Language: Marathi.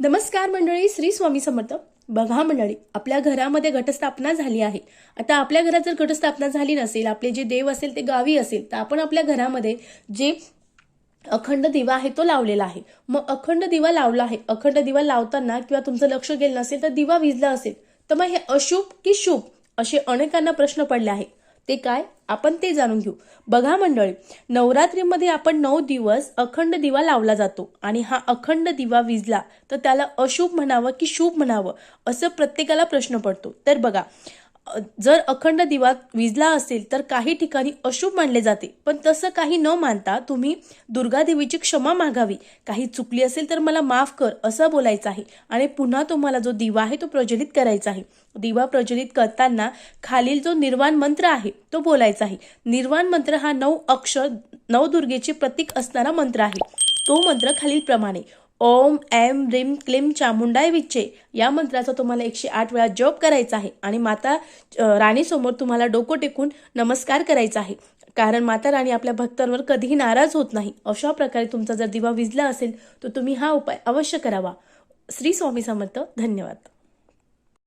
नमस्कार मंडळी श्री स्वामी समर्थ. बघा मंडळी आपल्या घरामध्ये घटस्थापना झाली आहे. आता आपल्या घरात जर घटस्थापना झाली नसेल आपले जे देव असेल ते गावी असेल तर आपण आपल्या घरामध्ये जे अखंड दिवा आहे तो लावलेला आहे. मग अखंड दिवा लावला आहे अखंड दिवा लावताना किंवा तुमचं लक्ष गेलं नसेल तर दिवा विजला असेल. तर मग हे अशुभ की शुभ असे अनेकांना प्रश्न पडले आहे ते काय? आपण ते जाणून घेऊ. बघा मंडळी नवरात्रीमध्ये आपण नऊ दिवस अखंड दिवा लावला जातो आणि हा अखंड दिवा विजला तर त्याला अशुभ म्हणावं की शुभ म्हणावं असं प्रत्येकाला प्रश्न पडतो. तर बघा जर अखंड दिवा विजला असेल तर काही ठिकाणी अशुभ मानले जाते. पण तसं काही न मानता तुम्ही दुर्गा देवीची क्षमा मागावी. काही चुकली असेल तर मला माफ कर असं बोलायचं आहे. आणि पुन्हा तुम्हाला जो दिवा आहे तो प्रज्वलित करायचा आहे. दिवा प्रज्वलित करताना खालील जो निर्वाण मंत्र आहे तो बोलायचा आहे. निर्वाण मंत्र हा नऊ अक्षर नवदुर्गेचे प्रतीक असणारा मंत्र आहे. तो मंत्र खालीलप्रमाणे. ओम एम रिम क्लिम चामुंडाय विच्चे या मंत्राचा तुम्हाला एकशे आठ वेळा जप करायचा आहे आणि माता राणीसमोर तुम्हाला डोकं टेकून नमस्कार करायचा आहे. कारण माता राणी आपल्या भक्तांवर कधीही नाराज होत नाही. अशा प्रकारे तुमचा जर दिवा विजला असेल तर तुम्ही हा उपाय अवश्य करावा. श्री स्वामी समर्थ. धन्यवाद.